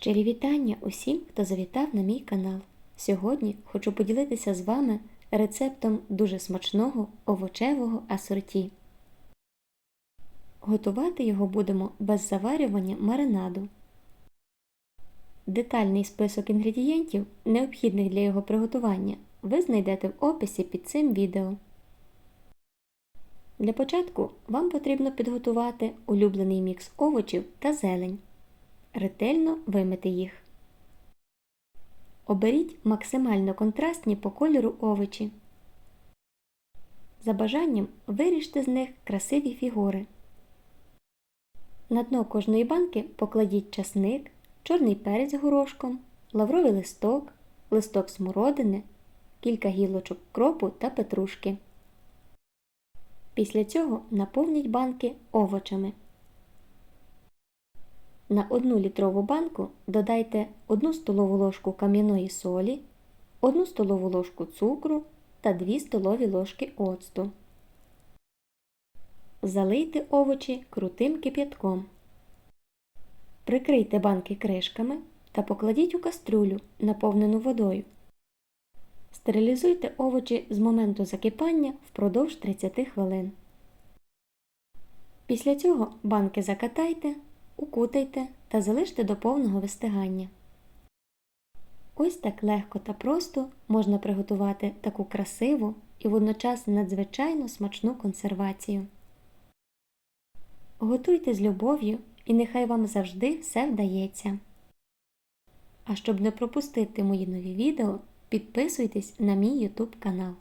Щирі вітання усім, хто завітав на мій канал. Сьогодні хочу поділитися з вами рецептом дуже смачного овочевого асорті. Готувати його будемо без заварювання маринаду. Детальний список інгредієнтів, необхідних для його приготування, ви знайдете в описі під цим відео. Для початку вам потрібно підготувати улюблений мікс овочів та зелень. Ретельно вимити їх. Оберіть максимально контрастні по кольору овочі. За бажанням виріжте з них красиві фігури. На дно кожної банки покладіть часник, чорний перець горошком, лавровий листок, листок смородини, кілька гілочок кропу та петрушки. Після цього наповніть банки овочами. На 1 літрову банку додайте 1 столову ложку кам'яної солі, 1 столову ложку цукру та 2 столові ложки оцту. Залийте овочі крутим кип'ятком. Прикрийте банки кришками та покладіть у кастрюлю, наповнену водою. Стерилізуйте овочі з моменту закипання впродовж 30 хвилин. Після цього банки закатайте, укутайте та залиште до повного вистигання. Ось так легко та просто можна приготувати таку красиву і водночас надзвичайно смачну консервацію. Готуйте з любов'ю і нехай вам завжди все вдається. А щоб не пропустити мої нові відео, підписуйтесь на мій YouTube канал.